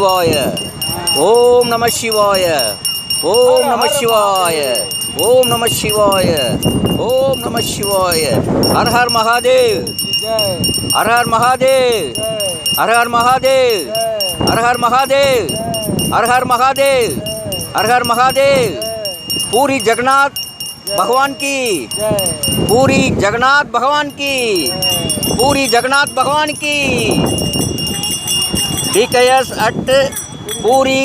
शिवाय। ओम नमः शिवाय। ओम नमः शिवाय। ओम नमः शिवाय। ओम नमः शिवाय। हर हर महादेव। हर हर महादेव। हर हर महादेव। हर हर महादेव। हर हर महादेव। हर हर महादेव। पूरी जगन्नाथ भगवान की। पूरी जगन्नाथ भगवान की। पूरी जगन्नाथ भगवान की। TKS at Puri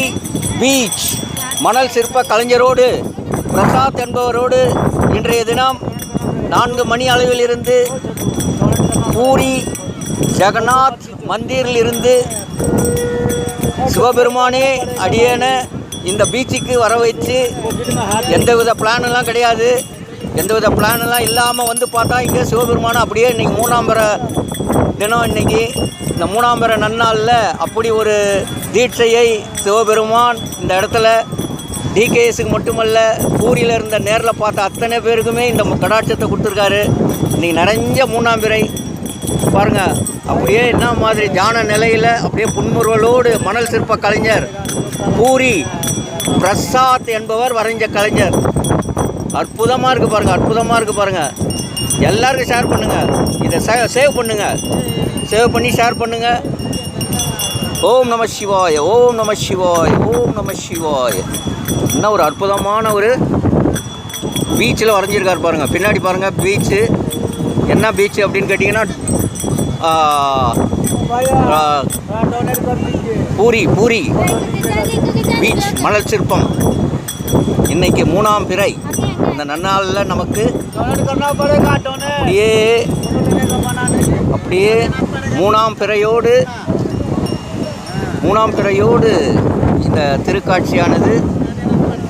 beach. மணல் சிற்ப கலைஞரோடு பிரசாத் என்பவரோடு இன்றைய தினம் நான்கு மணி அளவிலிருந்து பூரி ஜெகநாத் மந்திரிலிருந்து சிவபெருமானே அடியேன இந்த பீச்சுக்கு வர வச்சு எந்தவித பிளானெல்லாம் கிடையாது. எந்தவித பிளானெல்லாம் இல்லாமல் வந்து பார்த்தா இங்கே சிவபெருமானை அப்படியே இன்றைக்கி மூணாம் தினம் இன்னைக்கு இந்த மூணாம் நன்னாளில் அப்படி ஒரு தீட்சையை சிவபெருமான் இந்த இடத்துல டிகேஎஸுக்கு மட்டுமல்ல பூரியில் இருந்த நேரில் பார்த்த அத்தனை பேருக்குமே இந்த கடாட்சத்தை கொடுத்துருக்காரு. இன்னைக்கு நிறைஞ்ச மூணாம் பிறை. அப்படியே என்ன மாதிரி தியான நிலையில் அப்படியே புன்முறுவலோடு மணல் சிற்ப கலைஞர் பூரி பிரசாத் என்பவர் வரைஞ்ச கலைஞர். அற்புதமாக இருக்குது பாருங்கள் அற்புதமாக இருக்குது பாருங்கள் எல்லாருக்கும் ஷேர் பண்ணுங்கள் இதை சே சேவ் பண்ணுங்கள் சேவ் பண்ணி ஷேர் பண்ணுங்கள் ஓம் நம சிவாய் ஓம் நம சிவாய் ஓம் நம சிவாய். என்ன ஒரு அற்புதமான ஒரு பீச்சில் வரைஞ்சிருக்கார் பாருங்கள் பின்னாடி பாருங்கள் பீச்சு என்ன பீச்சு அப்படின்னு கேட்டிங்கன்னா பூரி பூரி. பீச் மலர் சிற்பம். இன்னைக்கு மூணாம் பிறை. இந்த நன்னாளில் நமக்கு அப்படியே அப்படியே மூணாம் பிறையோடு மூணாம் பிறையோடு இந்த திருக்காட்சியானது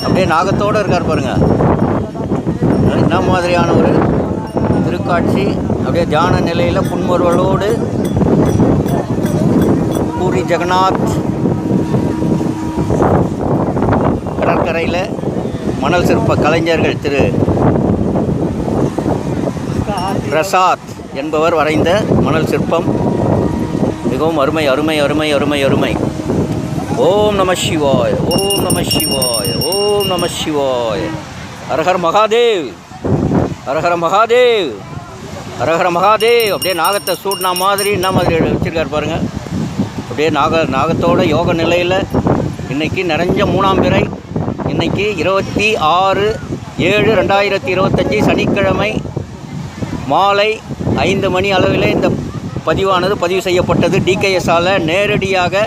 அப்படியே நாகத்தோடு இருக்கார் பாருங்கள் என்ன மாதிரியான ஒரு திருக்காட்சி? அப்படியே தியான நிலையில் புன்முறுவலோடு பூரி ஜெகநாத் அறையில் மணல் சிற்ப கலைஞர்கள் திரு பிரசாத் என்பவர் வரைந்த மணல் சிற்பம். மிகவும் அருமை அருமை அருமை அருமை அருமை. ஓம் நம சிவாய் ஓம் நம சிவாய் ஓம் நம சிவாய். ஹரஹர் மகாதேவ் அரஹர மகாதேவ் ஹரஹர மகாதேவ். அப்படியே நாகத்தை சூட்னா மாதிரி என்ன மாதிரி வச்சுருக்கார் பாருங்கள் அப்படியே நாக நாகத்தோட யோக நிலையில் இன்றைக்கி நிறைஞ்ச மூணாம் பிறை. இன்னைக்கு இருபத்தி ஆறு ஏழு ரெண்டாயிரத்தி இருபத்தஞ்சி சனிக்கிழமை மாலை ஐந்து மணி அளவில் இந்த பதிவானது பதிவு செய்யப்பட்டது. டிகேஎஸ்ஸால் நேரடியாக